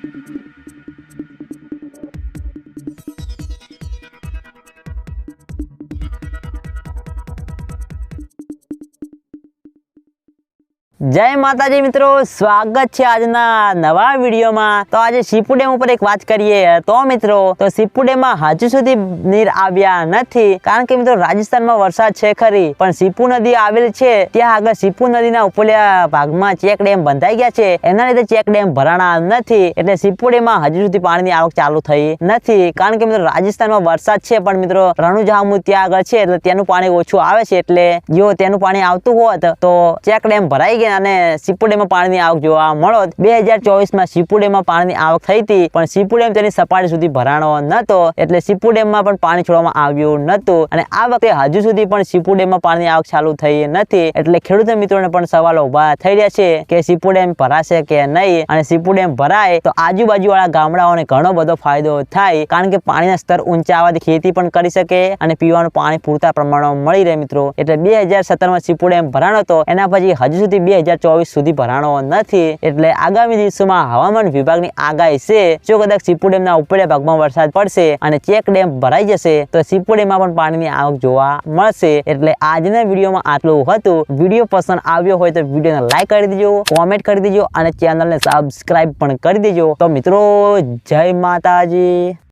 Thank you. જય માતાજી મિત્રો, સ્વાગત છે આજના નવા વિડીયોમાં. તો આજે સીપુ ડેમ ઉપર એક વાત કરીએ. તો મિત્રો, તો સીપુ ડેમમાં હજુ સુધી નીર આવ્યા નથી. કારણ કે મિત્રો, રાજસ્થાનમાં વરસાદ છે ખરી, પણ સીપુ નદી આવેલ છે. ત્યાં આગળ સીપુ નદીના ઉપરલા ભાગમાં ચેક ડેમ બંધાઈ ગયા છે. એના લીધે ચેક ડેમ ભરાણા નથી. એટલે સીપુ ડેમમાં હજુ સુધી પાણીની આવક ચાલુ થઈ નથી. કારણ કે મિત્રો, રાજસ્થાનમાં વરસાદ છે, પણ મિત્રો, રણુજામુ ત્યાં આગળ છે, એટલે તેનું પાણી ઓછું આવે છે. એટલે જો તેનું પાણી આવતું હોત, તો ચેક ડેમ ભરાઈ ગયા અને સીપુ પાણીની આવક જોવા મળો બે હજાર ચોવીસમાં સિપુડેમમાં પાણીની આવક થઈ હતી, પણ સીપુડેમ તેની સપાટી સુધી ભરાણો નતો, એટલે સીપુડેમમાં પણ પાણી છોડવામાં આવ્યું નતું. અને આ વખતે હજુ સુધી પણ સીપુડેમમાં પાણીની આવક ચાલુ થઈ નથી, એટલે ખેડૂત મિત્રોને પણ સવાલો ઊભા થઈ રહ્યા છે કે સીપુડેમ ભરાશે કે નહીં? અને સીપુડેમ ભરાય તો આજુબાજુ વાળા ગામડાઓને ઘણો બધો ફાયદો થાય, કારણ કે પાણીના સ્તર ઊંચા આવવાથી ખેતી પણ કરી શકે અને પીવાનું પાણી પૂરતા પ્રમાણમાં મળી રહે મિત્રો. એટલે બે હજાર સત્તરમાં સીપુડેમ ભરાણો હતો, એના પછી હજુ સુધી બે હજાર ચોવીસ સુધી ભરાણો નથી એટલે આગામી દિવસોમાં હવામાન વિભાગની આગાહી છે, જો કદાચ સીપુ ડેમના ઉપરના ભાગમાં વરસાદ પડશે અને ચેક ડેમ ભરાઈ જશે, તો સીપુ ડેમમાં પણ પાણીની આવક જોવા મળશે. એટલે આજના વિડીયોમાં આટલું હતું. વીડિયો પસંદ આવ્યો હોય તો વિડીયોને લાઈક કરી દેજો કોમેન્ટ કરી દેજો અને ચેનલને સબસ્ક્રાઇબ પણ કરી દેજો. તો મિત્રો, જય માતાજી.